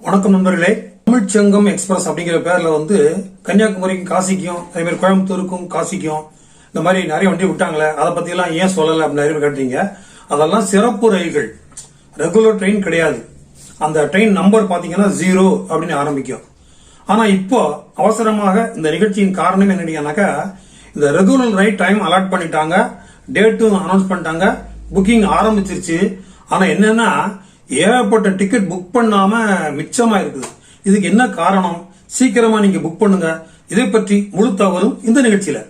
வணக்கம் நண்பர்களே. தமிழ்ச்சங்கம் எக்ஸ்பிரஸ் அப்படிங்கிற பேர்ல வந்து கன்னியாகுமரிக்கும் காசிக்கும் அதே மாதிரி கோயம்புத்தூருக்கும் காசிக்கும் இந்த மாதிரி நிறைய வண்டி விட்டாங்களே அதை பத்தி எல்லாம் ஏன் சொல்லல அப்படின்னு நிறைய கேட்டீங்க. அதெல்லாம் சிறப்பு ரயில்கள். ரெகுலர் ட்ரெயின் கிடையாது. அந்த ட்ரெயின் நம்பர் பாத்தீங்கன்னா ஜீரோ அப்படின்னு ஆரம்பிக்கும். ஆனா இப்போ அவசரமாக இந்த நிகழ்ச்சியின் காரணம் என்னன்னாக்கா இந்த ரெகுலர் ரைட் டைம் அலாட் பண்ணிட்டாங்க டேட்டும் அனௌன்ஸ் பண்ணிட்டாங்க புக்கிங் ஆரம்பிச்சிருச்சு. ஆனா என்னன்னா ஏகப்பட்ட டிக்கெட் புக் பண்ணாம மிச்சமா இருக்குது இதுக்கு என்ன காரணம்? சீக்கிரமா நீங்க புக் பண்ணுங்க. இதை பற்றி முழு தகவலும் இந்த நிகழ்ச்சியில.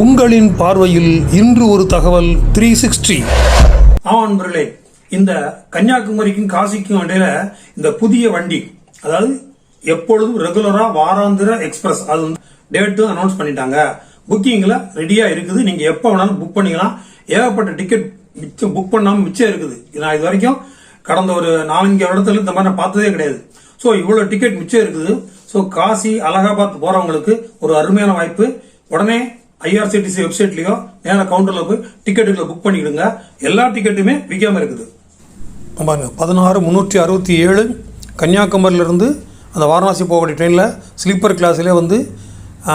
உங்களின் பார்வையில் இன்று ஒரு தகவல் த்ரீ சிக்ஸ்டி ஆமா நண்பர்களே இந்த கன்னியாகுமரிக்கும் காசிக்கும் இடையில இந்த புதிய வண்டி அதாவது எப்பொழுதும் ரெகுலரா வாராந்திர எக்ஸ்பிரஸ் அது வந்து டேட்டும் அனௌன்ஸ் பண்ணிட்டாங்க. புக்கிங்ல ரெடியா இருக்குது. நீங்க எப்ப வேணாலும் புக் பண்ணிக்கலாம். ஏகப்பட்ட டிக்கெட் மிச்சம் புக் பண்ணாமல் மிச்சம் இருக்குது. நான் இது வரைக்கும் கடந்த ஒரு நாலஞ்சு வருடத்துல இந்த மாதிரி நான் பார்த்ததே கிடையாது. ஸோ இவ்வளோ டிக்கெட் மிச்சம் இருக்குது. ஸோ காசி அலகாபாத் போகிறவங்களுக்கு ஒரு அருமையான வாய்ப்பு. உடனே ஐஆர்சிடிசி வெப்சைட்லேயோ நேர கவுண்டரில் போய் டிக்கெட்டுகளை புக் பண்ணிக்கிடுங்க. எல்லா டிக்கெட்டுமே விற்காம இருக்குது. பாருங்க பதினாறு முந்நூற்றி அறுபத்தி ஏழு கன்னியாகுமரியிலிருந்து அந்த வாரணாசி போகக்கூடிய ட்ரெயினில் ஸ்லீப்பர் கிளாஸ்லேயே வந்து ஆ,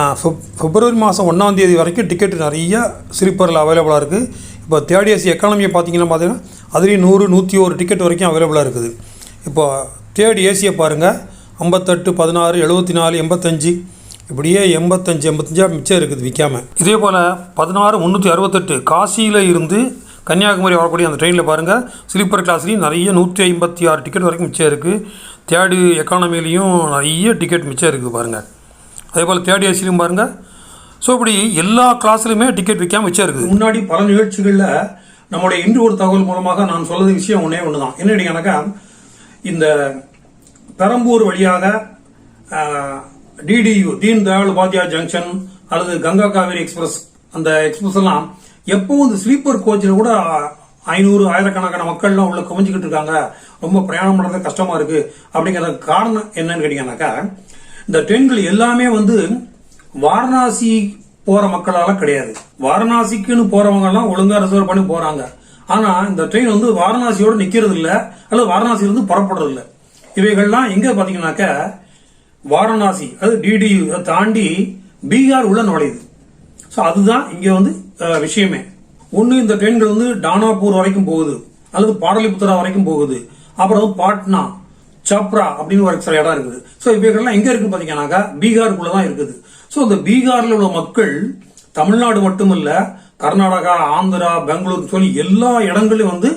பிப்ரவரி மாதம் ஒன்றாம் தேதி வரைக்கும் டிக்கெட் நிறைய ஸ்லீப்பரில் அவைலபிளாக இருக்குது இப்போ தேர்ட் ஏசி எக்கானமியை பார்த்தீங்கன்னா பார்த்தீங்கன்னா அதுலேயும் நூறு நூற்றி ஒரு டிக்கெட் வரைக்கும் அவைலபிளாக இருக்குது. இப்போ தேர்ட் ஏசியை பாருங்கள் ஐம்பத்தெட்டு பதினாறு எழுபத்தி நாலு எண்பத்தஞ்சு. இப்படியே எண்பத்தஞ்சு எண்பத்தஞ்சா மிச்சம் இருக்குது விற்காம இதே போல் பதினாறு முந்நூற்றி அறுபத்தெட்டு காசியில் இருந்து கன்னியாகுமரி வரக்கூடிய அந்த ட்ரெயினில் பாருங்கள் ஸ்லீப்பர் கிளாஸ்லேயும் நிறைய நூற்றி ஐம்பத்தி ஆறு டிக்கெட் வரைக்கும் மிச்சம் இருக்குது தேர்டு எக்கானமிலையும் நிறைய டிக்கெட் மிச்சம் இருக்குது பாருங்கள் அதே போல் தேர்ட் ஏசிலையும் பாருங்கள் ஸோ இப்படி எல்லா கிளாஸ்லையுமே டிக்கெட் விற்காம மிச்சம் இருக்குது முன்னாடி பல நிகழ்ச்சிகளில் நம்முடைய இன்று ஒரு தகவல் மூலமாக நான் சொல்றது விஷயம் ஒன்றே ஒன்று தான் என்ன கேட்டீங்கன்னாக்கா இந்த பெரம்பூர் வழியாக டிடியு தீன் தயாள் உபாத்யா ஜங்ஷன் அல்லது கங்கா காவேரி எக்ஸ்பிரஸ் அந்த எக்ஸ்பிரஸ் எல்லாம் எப்பவும் இந்த ஸ்லீப்பர் கோச்சில் கூட ஐநூறு ஆயிரக்கணக்கான மக்கள்லாம் உள்ள குவிஞ்சுக்கிட்டு இருக்காங்க. ரொம்ப பிரயாணம் பண்றது கஷ்டமா இருக்கு. அப்படிங்கிற காரணம் என்னன்னு கேட்டீங்கன்னாக்கா இந்த ட்ரெயின்கள் எல்லாமே வந்து வாரணாசி போற மக்களால கிடையாது. வாரணாசிக்குன்னு போறவங்க எல்லாம் ஒழுங்கா ரிசர்வ் பண்ணி போறாங்க. ஆனா இந்த ட்ரெயின் வந்து வாரணாசியோட நிக்கிறது இல்ல அல்லது வாரணாசியில இருந்து புறப்படுறது இல்ல இவைகள்லாம் எங்க பாத்தீங்கன்னாக்க வாரணாசி அது டிடியு தாண்டி பீகார் உள்ள நுழையுது. ஸோ அதுதான் இங்க வந்து விஷயமே. ஒன்று இந்த ட்ரெயின்கள் வந்து டானாபூர் வரைக்கும் போகுது அல்லது பாடலிபுத்திரா வரைக்கும் போகுது. அப்புறம் வந்து பாட்னா சப்ரா அப்படின்னு ஒரு சில இடம் இருக்குது. ஸோ இவைகள்லாம் எங்க இருக்கு பாத்தீங்கன்னாக்கா பீகாருக்குள்ள தான் இருக்குது. ஸோ இந்த பீகார்ல உள்ள மக்கள் தமிழ்நாடு மட்டுமல்ல கர்நாடகா ஆந்திரா பெங்களூர் சொல்லி எல்லா இடங்களையும் வந்து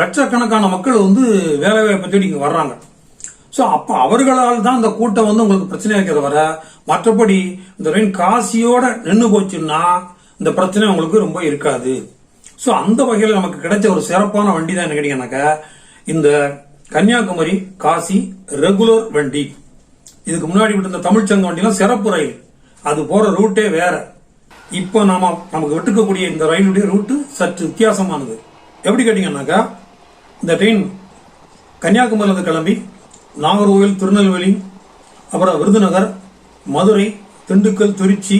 லட்சக்கணக்கான மக்கள் வந்து வேலை வாய்ப்பை தேடி இங்கே வர்றாங்க. ஸோ அப்போ அவர்களால் தான் இந்த கூட்டம் வந்து உங்களுக்கு பிரச்சனையா இருக்கிறத வர மற்றபடி இந்த ரெயின் காசியோட நின்று போச்சுன்னா இந்த பிரச்சனை உங்களுக்கு ரொம்ப இருக்காது. ஸோ அந்த வகையில் நமக்கு கிடைச்ச ஒரு சிறப்பான வண்டி தான் என்ன கேட்டீங்கன்னாக்கா இந்த கன்னியாகுமரி காசி ரெகுலர் வண்டி. இதுக்கு முன்னாடி விட்டு இந்த தமிழ்ச்சங்க வண்டிலாம் சிறப்பு ரயில். அது போற ரூட்டே வேற. இப்போ நாம நமக்கு விட்டுக்கக்கூடிய இந்த ரயிலுடைய ரூட்டு சற்று வித்தியாசமானது. எப்படி கேட்டீங்கன்னாக்கா இந்த ட்ரெயின் கன்னியாகுமரியிலிருந்து கிளம்பி நாகர்கோவில் திருநெல்வேலி அப்புறம் விருதுநகர் மதுரை திண்டுக்கல் திருச்சி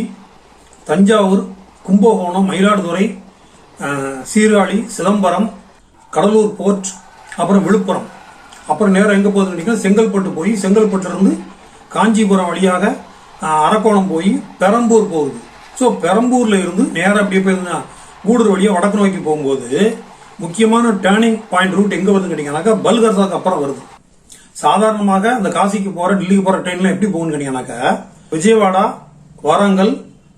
தஞ்சாவூர் கும்பகோணம் மயிலாடுதுறை சீர்காழி சிதம்பரம் கடலூர் போர்ட் அப்புறம் விழுப்புரம். அப்புறம் நேரம் எங்கே போகுதுன்னு நினைக்கிறேன் செங்கல்பட்டு போய் செங்கல்பட்டுலேருந்து காஞ்சிபுரம் வழியாக அரக்கோணம் போய் பெரம்பூர் போகுது. ஸோ பெரம்பூரில் இருந்து நேராக அப்படியே போயிருந்தா கூடூர் வழியாக வடக்கு நோக்கி போகும்போது முக்கியமான டேர்னிங் பாயிண்ட் ரூட் எங்கே வருதுன்னு கேட்டிங்கன்னாக்கா பல்கர்சாக்கு அப்புறம் வருது. சாதாரணமாக அந்த காசிக்கு போகிற டெல்லிக்கு போகிற ட்ரெயின்ல எப்படி போகும்னு கேட்டிங்கனாக்கா விஜயவாடா வாரங்கல்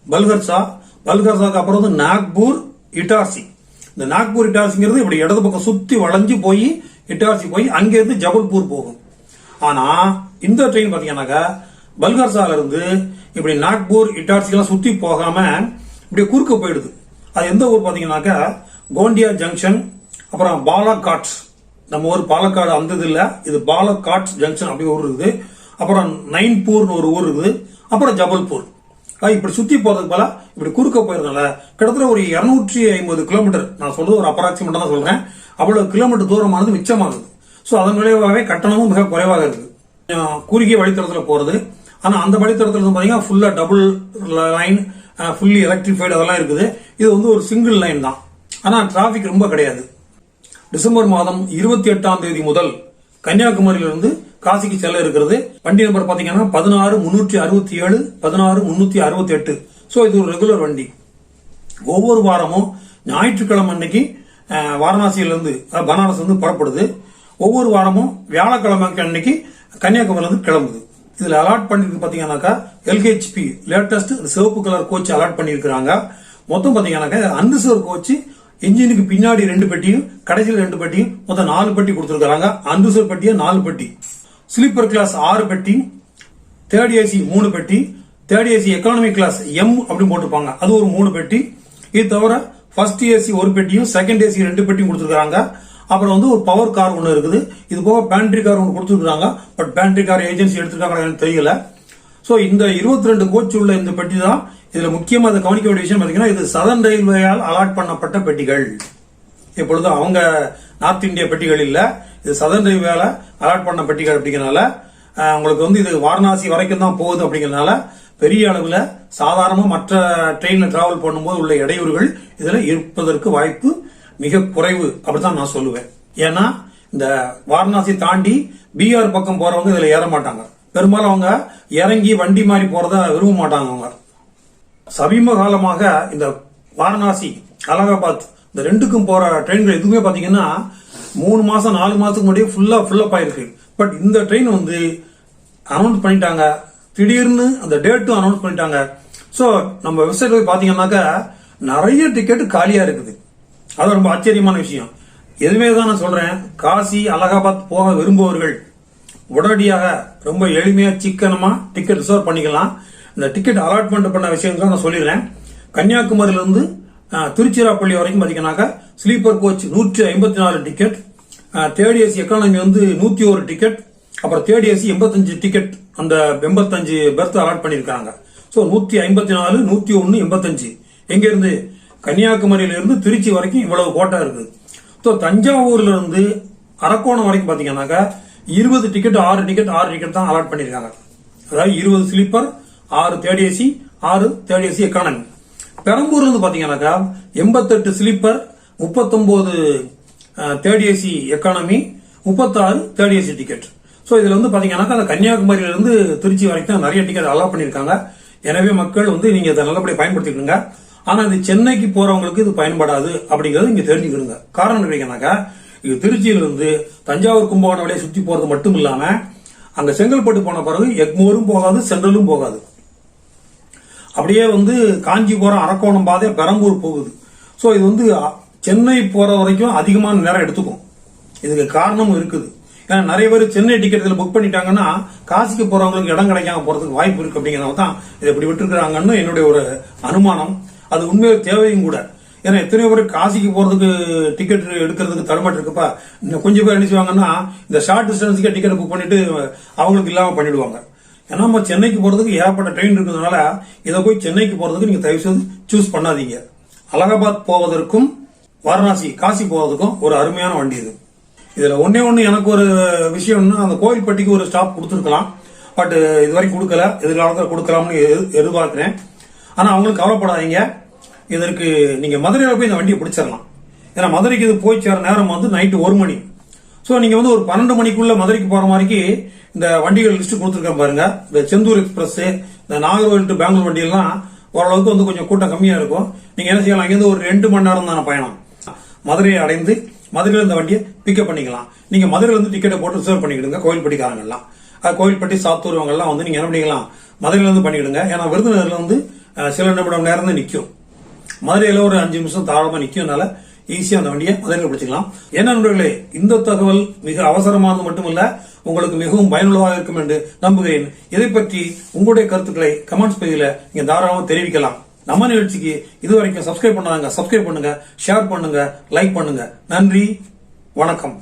பல்கர்சா பல்கர்சாக்கு அப்புறம் வந்து நாக்பூர் இட்டாசி. இந்த நாக்பூர் இட்டார்சிங்கிறது இப்படி இடது பக்கம் சுற்றி வளைஞ்சு போய் இட்டார்சி போய் அங்கிருந்து ஜபல்பூர் போகும். ஆனா இந்த ட்ரெயின் பாத்தீங்கன்னாக்கா பல்கார்சால இருந்து இப்படி நாக்பூர் இட்டார்சி எல்லாம் சுத்தி போகாம இப்படி குறுக்க போயிடுது. அது எந்த ஊர் பாத்தீங்கன்னாக்கா கோண்டியா ஜங்ஷன் அப்புறம் பாலாகாட்ஸ் நம்ம ஊர் பாலக்காடு அந்த இது இல்ல. இது பாலக்காட் ஜங்ஷன் அப்படி ஊர் இருக்குது. அப்புறம் நைன்பூர்னு ஒரு ஊர் இருக்குது. அப்புறம் ஜபல்பூர். அஹ் இப்படி சுத்தி போறதுக்கு போல இப்படி குறுக்க போயிருந்தால கிட்டத்தட்ட ஒரு இருநூற்றி ஐம்பது கிலோமீட்டர் நான் சொல்றது ஒரு அப்ராக்சிமேட்டா தான் சொல்றேன். அவ்வளவு கிலோமீட்டர் தூரமானது மிச்சமாகுது. ஸோ அதன் விளைவாகவே கட்டணமும் மிக குறைவாக இருக்குது. குறுகிய வழித்தடத்தில் போறது. ஆனா அந்த வழித்தடத்தில் வந்து பாத்தீங்கன்னா ஃபுல்லா டபுள் லைன் ஃபுல்லி எலக்ட்ரிஃபைடு அதெல்லாம் இருக்குது. இது வந்து ஒரு சிங்கிள் லைன் தான். ஆனால் டிராஃபிக் ரொம்ப கிடையாது. டிசம்பர் மாதம் இருபத்தி எட்டாம் தேதி முதல் கன்னியாகுமரியிலிருந்து காசிக்கு செல்ல இருக்கிறது. வண்டி நம்பர் பாத்தீங்கன்னா பதினாறு முன்னூற்றி அறுபத்தி ஏழு பதினாறு முன்னூத்தி அறுபத்தி எட்டு ஸோ இது ஒரு ரெகுலர் வண்டி. ஒவ்வொரு வாரமும் ஞாயிற்றுக்கிழமை அன்னைக்கு வாரணாசியிலிருந்து பனாரஸ் வந்து புறப்படுது. ஒவ்வொரு வாரமும் வியாழக்கிழமை அன்னைக்கு கன்னியாகுமரியிலிருந்து கிளம்புது. இதுல அலாட் பண்ணிருக்கு பாத்தீங்கன்னாக்கா எல்கேஹெச்பி லேட்டஸ்ட் சிவப்பு கலர் கோச் அலாட் பண்ணியிருக்கிறாங்க. மொத்தம் பாத்தீங்கன்னாக்கா அன்ரிசர்வ் கோச்சு இன்ஜினுக்கு பின்னாடி ரெண்டு பெட்டியும் கடைசியில் ரெண்டு பெட்டியும் மொத்தம் நாலு பெட்டி கொடுத்துருக்காங்க அந்துசர் பெட்டியா நாலு பெட்டி. ஸ்லீப்பர் கிளாஸ் ஆறு பெட்டி தேர்ட் ஏசி மூணு பெட்டி third AC economy class M அப்படின்னு போட்டிருப்பாங்க. அது ஒரு மூணு பெட்டி. இது தவிர ஃபர்ஸ்ட் ஏசி ஒரு பெட்டியும் செகண்ட் ஏசி ரெண்டு பெட்டியும் கொடுத்துருக்காங்க அப்புறம் வந்து ஒரு பவர் கார் ஒன்று இருக்குது. இது போக பேண்ட்ரி கார் ஒன்று கொடுத்துருக்காங்க பட் பேண்ட்ரி கார் ஏஜென்சி எடுத்துருக்காங்க எனக்கு தெரியல. ஸோ இந்த இருபத்தி ரெண்டு கோச் உள்ள இந்த பெட்டி தான் இதுல முக்கியமாக அதை கவனிக்க வேண்டிய விஷயம் பார்த்தீங்கன்னா இது சதன் ரயில்வேயால் அலாட் பண்ணப்பட்ட பெட்டிகள். இப்பொழுது அவங்க நார்த் இந்தியா பெட்டிகள் இல்லை. இது சதன் ரயில்வேல அலாட் பண்ண பெட்டிகள் அப்படிங்கிறனால உங்களுக்கு வந்து இது வாரணாசி வரைக்கும் தான் போகுது அப்படிங்கிறனால பெரிய அளவில் சாதாரணமாக மற்ற ட்ரெயினில் டிராவல் பண்ணும்போது உள்ள இடையூறுகள் இதில் இருப்பதற்கு வாய்ப்பு மிக குறைவு அப்படிதான் நான் சொல்லுவேன். ஏன்னா இந்த வாரணாசி தாண்டி பீகார் பக்கம் போறவங்க இதில் ஏற மாட்டாங்க. பெரும்பாலும் அவங்க இறங்கி வண்டி மாதிரி போறத விரும்ப மாட்டாங்க அவங்க. சமீப காலமாக இந்த வாரணாசி அலகாபாத் இந்த ரெண்டுக்கும் போற ட்ரெயின்கள் எதுவுமே பாத்தீங்கன்னா மூணு மாசம் நாலு மாசத்துக்கு முன்னாடியே ஃபுல்லா ஃபுல்லப் ஆயிருக்கு. பட் இந்த ட்ரெயின் வந்து அனௌன்ஸ் பண்ணிட்டாங்க. திடீர்னு அந்த டேட்டும் அனௌன்ஸ் பண்ணிட்டாங்க. ஸோ நம்ம வெப்சைட் போய் பாத்தீங்கன்னாக்கா நிறைய டிக்கெட் காலியா இருக்குது. அது ரொம்ப ஆச்சரியமான விஷயம். எதுவுமே தான் நான் சொல்றேன். காசி அலகாபாத் போக விரும்புபவர்கள் உடனடியாக ரொம்ப எளிமையா சிக்கனமா டிக்கெட் ரிசர்வ் பண்ணிக்கலாம். இந்த டிக்கெட் அலாட்மெண்ட் பண்ண விஷயங்கள் நான் சொல்லிடுறேன். கன்னியாகுமரியிலிருந்து திருச்சிராப்பள்ளி வரைக்கும் பார்த்தீங்கன்னாக்கா ஸ்லீப்பர் கோச் நூற்றி ஐம்பத்தி நாலு டிக்கெட் தேர்ட் ஏசி எக்கானமி வந்து நூற்றி ஒரு டிக்கெட் அப்புறம் தேர்ட் ஏசி எண்பத்தஞ்சு டிக்கெட் அந்த எண்பத்தஞ்சு பெர்த் அலாட் பண்ணியிருக்காங்க. ஸோ நூற்றி ஐம்பத்தி நாலு நூற்றி ஒன்று எண்பத்தஞ்சு. எங்கேருந்து? கன்னியாகுமரியிலிருந்து திருச்சி வரைக்கும் இவ்வளவு கோட்டா இருக்குது ஸோ தஞ்சாவூர்லேருந்து அரக்கோணம் வரைக்கும் பார்த்தீங்கன்னாக்கா இருபது டிக்கெட் ஆறு டிக்கெட் ஆறு டிக்கெட் தான் அலாட் பண்ணியிருக்காங்க. அதாவது இருபது ஸ்லீப்பர் ஆறு தேர்ட் ஏசி ஆறு தேர்ட் ஏசி எக்கானமி பெரம்பூர்ல இருந்து பாத்தீங்கன்னாக்கா எண்பத்தெட்டு ஸ்லீப்பர் முப்பத்தொன்பது தேர்ட் ஏசி எக்கானமி முப்பத்தாறு தேர்ட் ஏசி டிக்கெட். ஸோ இதுல வந்து பாத்தீங்கன்னாக்கா அந்த கன்னியாகுமரியில இருந்து திருச்சி வரைக்கும் நிறைய டிக்கெட் அலாட் பண்ணியிருக்காங்க. எனவே மக்கள் வந்து நீங்க இதை நல்லபடியாக பயன்படுத்திக்கணுங்க. ஆனா இது சென்னைக்கு போறவங்களுக்கு இது பயன்படாது அப்படிங்கறது இங்க தெரிஞ்சுக்கணுங்க. காரணம் என்னன்னாக்கா இது திருச்சியிலிருந்து தஞ்சாவூர் கும்பகோணம் வழியை சுத்தி போறது மட்டும் இல்லாம அங்க செங்கல்பட்டு போன பிறகு எக்மோரும் போகாது சென்ட்ரலும் போகாது. அப்படியே வந்து காஞ்சிபுரம் அரக்கோணம் பாதை பெரம்பூர் போகுது. ஸோ இது வந்து சென்னை போகிற வரைக்கும் அதிகமான நேரம் எடுத்துக்கும். இதுக்கு காரணமும் இருக்குது. ஏன்னா நிறைய பேர் சென்னை டிக்கெட் இதில் புக் பண்ணிட்டாங்கன்னா காசிக்கு போகிறவங்களுக்கு இடம் கிடைக்காம போகிறதுக்கு வாய்ப்பு இருக்குது அப்படிங்கிறத தான் இதை இப்படி விட்டுருக்குறாங்கன்னு என்னுடைய ஒரு அனுமானம். அது உண்மையில தேவையும் கூட. ஏன்னா எத்தனையோ பேர் காசிக்கு போகிறதுக்கு டிக்கெட் எடுக்கிறதுக்கு தடுமாட்டு இருக்குப்பா. இன்னும் கொஞ்சம் பேர் என்ன செய்வாங்கன்னா இந்த ஷார்ட் டிஸ்டன்ஸுக்கே டிக்கெட் புக் பண்ணிட்டு அவங்களுக்கு இல்லாமல் பண்ணிடுவாங்க. ஏன்னா நம்ம சென்னைக்கு போகிறதுக்கு ஏகப்பட்ட ட்ரெயின் இருக்கிறதுனால இதை போய் சென்னைக்கு போகிறதுக்கு நீங்கள் தயவு செய்து சூஸ் பண்ணாதீங்க. அலகாபாத் போவதற்கும் வாரணாசி காசி போவதற்கும் ஒரு அருமையான வண்டி இது. இதில் ஒன்னே ஒன்று எனக்கு ஒரு விஷயம்னா அந்த கோயில்பட்டிக்கு ஒரு ஸ்டாப் கொடுத்துருக்கலாம். பட் இது வரைக்கும் கொடுக்கல எதிர்காலத்தில் கொடுக்கலாம்னு எதிர்பார்க்குறேன். ஆனால் அவங்களுக்கு கவலைப்படாதீங்க. இதற்கு நீங்கள் மதுரையில் போய் இந்த வண்டியை பிடிச்சிடலாம் ஏன்னா மதுரைக்கு இது போய் சேர நேரம் வந்து நைட்டு ஒரு மணி. ஸோ நீங்க வந்து ஒரு பன்னெண்டு மணிக்குள்ள மதுரைக்கு போற மாதிரிக்கு இந்த வண்டிகள் லிஸ்ட் கொடுத்துருக்கேன் பாருங்க. இந்த செந்தூர் எக்ஸ்பிரஸ் இந்த நாகர்கோவில் டு பெங்களூர் வண்டியெல்லாம் ஓரளவுக்கு வந்து கொஞ்சம் கூட்டம் கம்மியா இருக்கும். நீங்க என்ன செய்யலாம்? இங்கேருந்து ஒரு ரெண்டு மணி நேரம் தானே பயணம். மதுரையை அடைந்து மதுரையில் இந்த வண்டியை பிக்கப் பண்ணிக்கலாம். நீங்க மதுரையில இருந்து டிக்கெட்டை போட்டு ரிசர்வ் பண்ணிக்கிடுங்க கோயில்பட்டிக்காரங்கெல்லாம் கோயில்பட்டி சாத்தூர் இவங்கெல்லாம் வந்து நீங்க என்ன பண்ணிக்கலாம்? மதுரையில இருந்து பண்ணிக்கிடுங்க. ஏன்னா விருதுநகர்ல வந்து சில நிமிடம் நேரம் தான் நிற்கும் மதுரையில ஒரு அஞ்சு நிமிஷம் தாராளமா நிற்கும்னால ஈஸியா அந்த வண்டியை மதுரையில் பிடிச்சிக்கலாம் என்ன நண்பர்களே இந்த தகவல் மிக அவசரமானது மட்டுமல்ல உங்களுக்கு மிகவும் பயனுள்ளதாக இருக்கும் என்று நம்புகிறேன். இதை பற்றி உங்களுடைய கருத்துக்களை கமெண்ட்ஸ் பகுதியில் நீங்க தாராளமாக தெரிவிக்கலாம். நம்ம நிகழ்ச்சிக்கு இதுவரைக்கும் சப்ஸ்கிரைப் பண்ணாங்க சப்ஸ்கிரைப் பண்ணுங்க ஷேர் பண்ணுங்க லைக் பண்ணுங்க. நன்றி வணக்கம்.